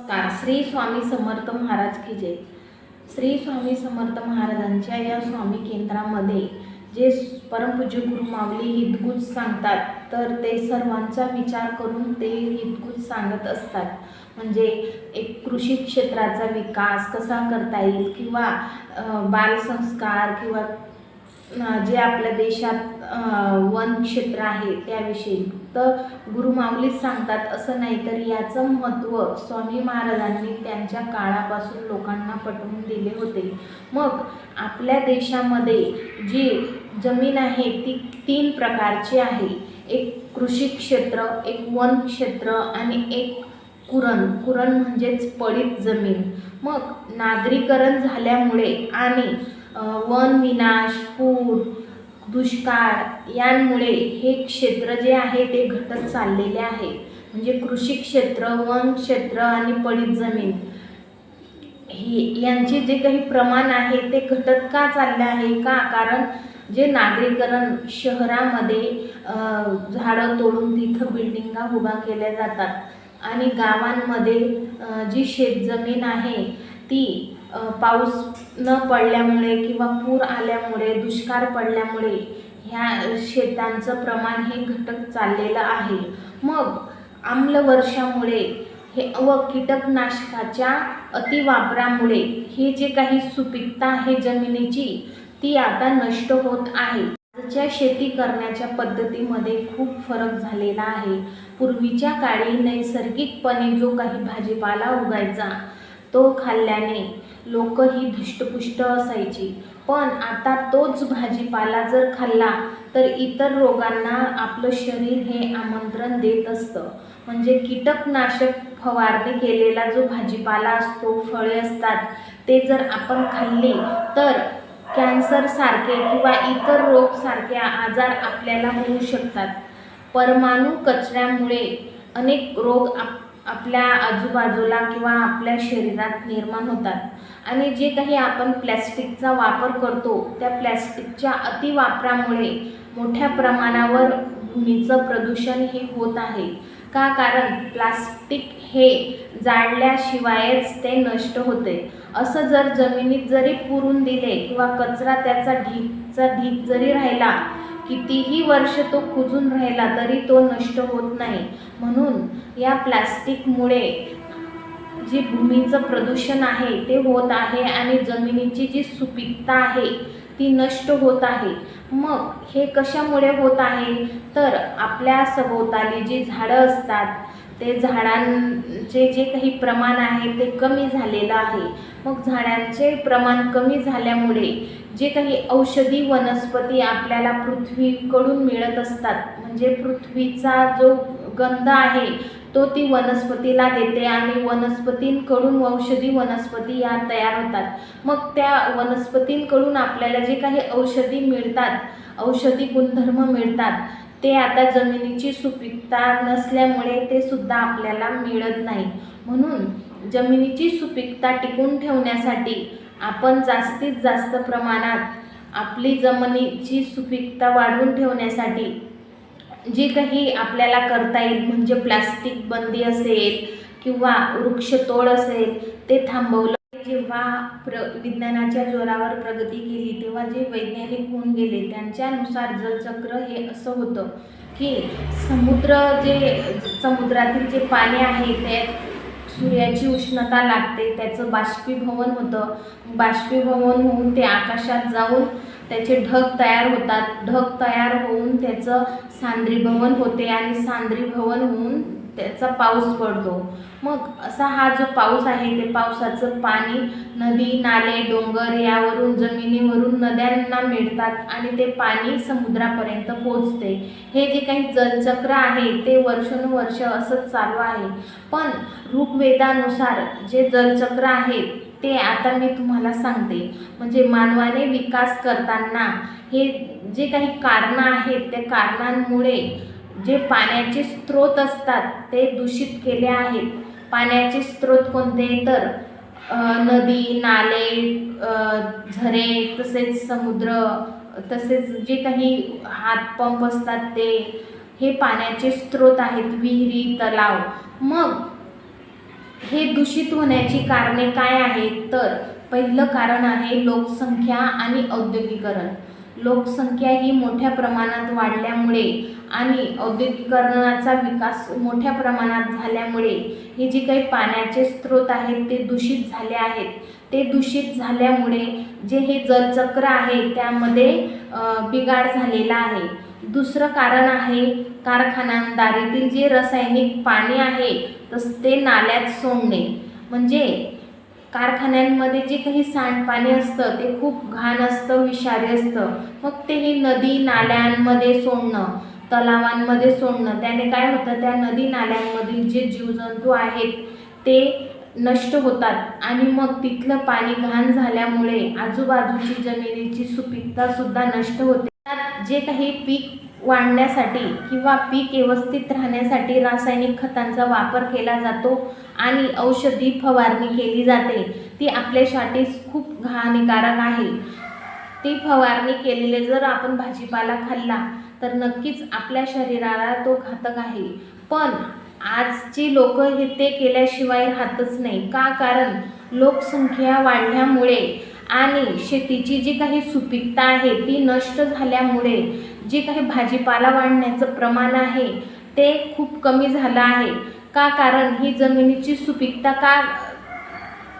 नमस्कार. श्री स्वामी समर्थ महाराज की जय. श्री स्वामी समर्थ महाराजांच्या या स्वामी केंद्रामध्ये जे परमपूज्य गुरु माऊली हितगुज सांगतात तर ते सर्वांचा विचार करून ते हितगुज सांगत असतात. म्हणजे एक कृषी क्षेत्राचा विकास कसा करता येईल किंवा बालसंस्कार किंवा जे आपल्या देशात वन क्षेत्र आहे त्याविषयी. तर गुरु माऊलीच सांगतात असं नाही तर याचं महत्त्व स्वामी महाराजांनी त्यांच्या काळापासून लोकांना पटवून दिले होते. मग आपल्या देशामध्ये जी जमीन आहे ती तीन प्रकारची आहे. एक कृषी क्षेत्र एक वन क्षेत्र आणि एक कुरण. कुरण म्हणजेच पडीत जमीन. मग नागरीकरण झाल्यामुळे आणि वन विनाश पूर दुष्काळ यांमुळे हे क्षेत्र जे आहे ते घटत चाललेले आहे. म्हणजे कृषी क्षेत्र वन क्षेत्र आणि पडीत जमीन. हे यांचे जे काही प्रमाण आहे ते घटत का चालले आहे? का? कारण जे नागरीकरण शहरामध्ये झाडं तोडून तिथं बिल्डिंगा उभा केल्या जातात. आणि गावांमध्ये जी शेतजमीन आहे ती पाऊस न पडल्यामुळे किंवा पूर आल्यामुळे दुष्काळ पडल्यामुळे ह्या शेतांचं प्रमाण हे घटक चाललेलं आहे. मग आम्लवर्षामुळे हे व कीटकनाशकाच्या अतिवापरामुळे हे जे काही सुपीकता आहे जमिनीची ती आता नष्ट होत आहे. आजच्या शेती करण्याच्या पद्धतीमध्ये खूप फरक झालेला आहे. पूर्वीच्या काळी नैसर्गिकपणे जो काही भाजीपाला उगायचा तो खाल्ल्याने लोक ही धष्टपुष्ट असायची. पण आता तोच भाजीपाला जर खाल्ला तर इतर रोगांना आपलं शरीर हे आमंत्रण देत असतं. म्हणजे कीटकनाशक फवारणी केलेला जो भाजीपाला असतो फळे असतात ते जर आपण खाल्ले तर कॅन्सरसारखे किंवा इतर रोगसारखे आजार आपल्याला होऊ शकतात. परमाणू कचऱ्यामुळे अनेक रोग आप आपल्या आजूबाजूला किंवा आपल्या शरीरात निर्माण होतात. आणि जे काही आपण प्लॅस्टिकचा वापर करतो त्या प्लॅस्टिकच्या अतिवापरामुळे मोठ्या प्रमाणावर भूमीचं प्रदूषण हे होत आहे. का? कारण प्लास्टिक हे जाळल्याशिवायच ते नष्ट होते. असं जर जमिनीत जरी पुरून दिले किंवा कचरा त्याचा ढीपचा ढीप जरी राहिला कितीही वर्ष तो कुजून राहिला तरी तो नष्ट होत नाही. म्हणून या प्लास्टिकमुळे जे भूमीचं प्रदूषण आहे ते होत आहे आणि जमिनीची जी सुपीकता आहे ती नष्ट होत आहे. मग हे कशामुळे होत आहे? तर आपल्या सभोवताली जी झाडं असतात ते झाडांचे जे काही प्रमाण आहे ते कमी झालेलं आहे. मग झाडांचे प्रमाण कमी झाल्यामुळे जे काही औषधी वनस्पती आपल्याला पृथ्वीकडून मिळत असतात म्हणजे पृथ्वीचा जो गंध आहे तो ती वनस्पतीला देते आणि वनस्पतींकडून औषधी वनस्पती या तयार होतात. मग त्या वनस्पतींकडून आपल्याला जे काही औषधी मिळतात औषधी गुणधर्म मिळतात ते आता जमिनीची सुपीकता नसल्यामुळे ते सुद्धा आपल्याला मिळत नाही. म्हणून जमिनीची सुपीकता टिकून ठेवण्यासाठी आपण जास्तीत जास्त प्रमाणात आपली जमिनीची सुपीकता वाढवून ठेवण्यासाठी जी काही आपल्याला करता येईल म्हणजे प्लास्टिक बंदी असेल किंवा वृक्षतोड असेल ते थांबवलं जेव्हा प्र विज्ञानाच्या जोरावर प्रगती केली तेव्हा जे वैज्ञानिक होऊन गेले त्यांच्यानुसार जलचक्र हे असं होतं की समुद्र जे समुद्रातील जे पाणी आहे ते सूर्याची उष्णता लागते त्याचं बाष्पीभवन होतं. बाष्पीभवन होऊन ते आकाशात जाऊन त्याचे ढग तयार होतात. ढग तयार होऊन त्याचं सांद्रीभवन होते आणि सांद्रीभवन होऊन त्याचा पाऊस पडतो. मग असा हा जो पाऊस आहे ते पावसाचं पाणी नदी नाले डोंगर यावरून जमिनीवरून नद्यांना मिळतात आणि ते पाणी समुद्रापर्यंत पोचते हे जे काही जलचक्र आहे ते वर्षानुवर्ष असंच चालू आहे. पण ऋग्वेदानुसार जे जलचक्र आहे ते आता मी तुम्हाला सांगते. म्हणजे मानवाने विकास करताना हे जे काही कारणं आहेत त्या कारणांमुळे जे पाण्याचे स्रोत असतात ते दूषित केले आहेत. पाण्याचे स्रोत कोणते? तर नदी नाले झरे तसेच समुद्र तसेच जे काही हातपंप असतात ते हे पाण्याचे स्रोत आहेत. विहिरी तलाव. मग हे दूषित होण्याची कारणे काय आहेत? तर पहिलं कारण आहे लोकसंख्या आणि औद्योगिकरण. लोकसंख्या ही मोठ्या प्रमाणात वाढल्यामुळे आणि औद्योगिकरणाचा विकास मोठ्या प्रमाणात झाल्यामुळे हे जे काही पाण्याचे स्रोत आहेत ते दूषित झाले आहेत. ते दूषित झाल्यामुळे जे हे जलचक्र आहे त्यामध्ये बिघाड झालेला आहे. दुसरं कारण आहे कारखानांदारीतील जे रासायनिक पाणी आहे तस ते नाल्यात सोडणे. म्हणजे कारखान्यांमध्ये जे काही सांडपाणी असतं ते खूप घाण असतं विषारी असतं. मग ते हे नदी नाल्यांमध्ये सोडणं तलावांमध्ये सोडणं. त्याने काय होतं त्या नदी नाल्यांमधील जे जीवजंतू आहेत ते नष्ट होतात. आणि मग तिथलं पाणी घाण झाल्यामुळे आजूबाजूची जमिनीची सुपीकतासुद्धा नष्ट होते. जे काही पीक वाढण्यासाठी किंवा पीक व्यवस्थित राहण्यासाठी रासायनिक खतांचा वापर केला जातो आणि औषधी फवारणी केली जाते. ती आपल्यासाठी खूप हानिकारक आहे. ती फवारणी केलेले जर आपण भाजीपाला खाल्ला तर नक्कीच आपल्या शरीराला तो घातक आहे. पण आजची लोक हे ते केल्याशिवाय राहतच नाही. का? कारण लोकसंख्या वाढल्यामुळे आणि शेतीची जी काही सुपीकता आहे ती नष्ट झाल्यामुळे जे काही भाजीपाला वाढण्याचं प्रमाण आहे ते खूप कमी झालं आहे. का कारण ही जमिनीची सुपीकता का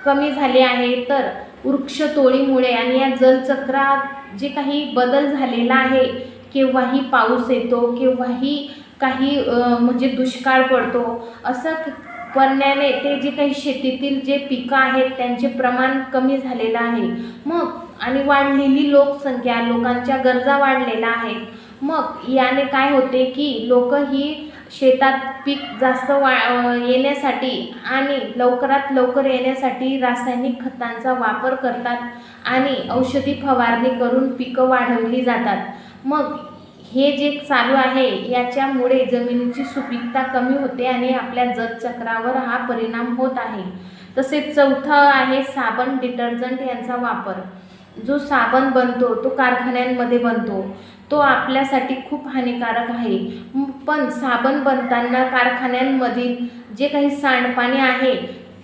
कमी झाली आहे? तर वृक्षतोळीमुळे आणि या जलचक्रात जे काही बदल झालेला आहे केव्हाही पाऊस येतो केव्हाही काही म्हणजे दुष्काळ पडतो असं पडण्याने ते जे काही शेतीतील जे पिकं आहेत त्यांचे प्रमाण कमी झालेलं आहे. मग आणि वाढलेली लोकसंख्या लोकांच्या गरजा वाढलेल्या आहेत. मग याने काय होते की लोक ही शेतात पीक जास्त वा येण्यासाठी आणि लवकरात लवकर येण्यासाठी रासायनिक खतांचा वापर करतात आणि औषधी फवारणी करून पिकं वाढवली जातात. मग हे जे चालू आहे याच्यामुळे जमिनीची सुपीकता कमी होते आणि आपल्या जलचक्रावर हा परिणाम होत आहे. तसेच चौथं आहे साबण डिटर्जंट यांचा वापर. जो साबण बनतो तो कारखान्यांमध्ये बनतो. तो आपल्यासाठी खूप हानिकारक आहे. पण साबण बनताना कारखान्यांमधील जे काही सांडपाणी आहे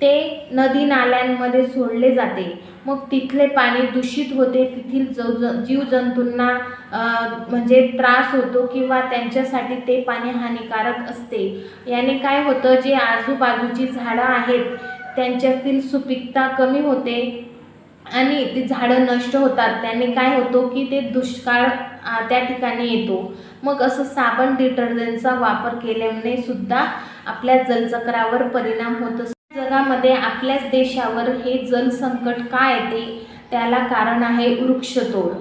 ते नदी नाल्यांमध्ये सोडले जाते. मग तिथले पाणी दूषित होते तेथील जव जीवजंतूंना म्हणजे त्रास होतो किंवा त्यांच्यासाठी ते पाणी हानिकारक असते. याने काय होतं जे आजूबाजूची झाडं आहेत त्यांच्यातील सुपीकता कमी होते आणि ती झाडं नष्ट होतात. त्याने काय होतो की ते दुष्काळ त्या ठिकाणी येतो. मग असं साबण डिटर्जंटचा वापर केल्याने सुद्धा आपल्या जलचक्रावर परिणाम होत असतो. जगामध्ये आपल्याच देशावर हे जलसंकट का येते? त्याला कारण आहे वृक्षतोड.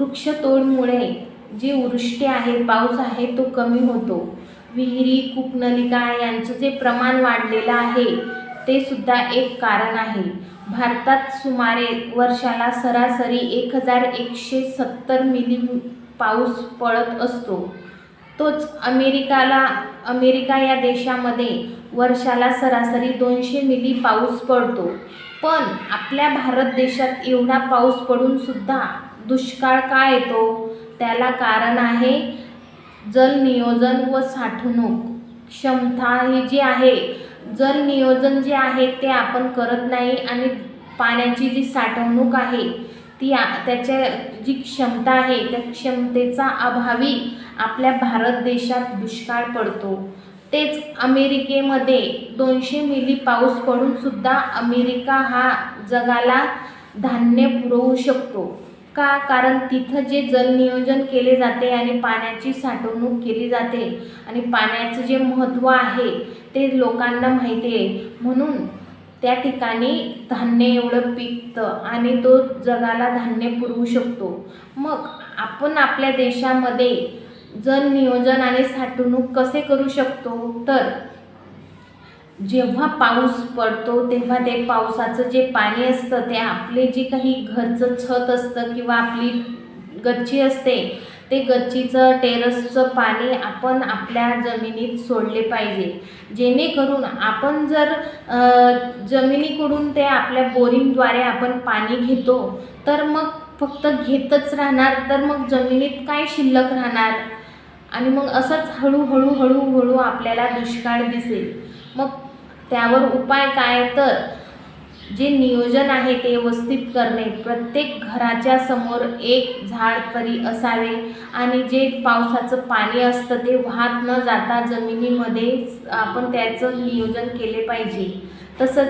वृक्षतोडमुळे जी वृष्टी आहे पाऊस आहे तो कमी होतो. विहिरी कूपनलिका यांचं जे प्रमाण वाढलेलं आहे ते सुद्धा एक कारण आहे. भारतात सुमारे वर्षाला सरासरी एक हजार एकशे सत्तर मिली पाऊस पडत असतो. तोच अमेरिकाला अमेरिका या देशामध्ये वर्षाला सरासरी दोनशे मिली पाऊस पडतो. पण आपल्या भारत देशात एवढा पाऊस पडून सुद्धा दुष्काळ का येतो? त्याला कारण आहे जल नियोजन व साठवणूक. क्षमता ही जी आहे जल नियोजन जे आहे ते आपण करत नाही आणि पाण्याची जी साठवणूक आहे ती त्याच्या जी क्षमता आहे त्या क्षमतेचा अभावी आपल्या भारत देशात दुष्काळ पडतो. तेच अमेरिकेमध्ये दोनशे मिली पाऊस पडून सुद्धा अमेरिका हा जगाला धान्य पुरवू शकतो. का? कारण तिथं जे जलनियोजन केले जाते आणि पाण्याची साठवणूक केली जाते आणि पाण्याचं जे महत्त्व आहे ते लोकांना माहिती आहे. म्हणून त्या ठिकाणी धान्य एवढं पिकतं आणि तो जगाला धान्य पुरवू शकतो. मग आपण आपल्या देशामध्ये जल नियोजन आणि साठवणूक कसे करू शकतो? तर जेव्हा पाऊस पडतो तेव्हा ते पावसाचं जे पाणी असतं ते आपले जे काही घरचं छत असतं किंवा आपली गच्ची असते ते गच्चीचं टेरसचं पाणी आपण आपल्या जमिनीत सोडले पाहिजे. जेणेकरून आपण जर जमिनीकडून ते आपल्या बोरिंगद्वारे आपण पाणी घेतो तर मग फक्त घेतच राहणार तर मग जमिनीत काय शिल्लक राहणार? आणि मग असंच हळूहळू हळूहळू आपल्याला दुष्काळ दिसेल. मग त्यावर उपाय काय? तर जे नियोजन आहे ते व्यवस्थित करणे प्रत्येक घराच्या समोर एक झाड तरी असावे आणि जे पावसाचं पाणी असतं ते वाहत न जाता जमिनीमध्ये आपण त्याचं नियोजन केले पाहिजे. तसंच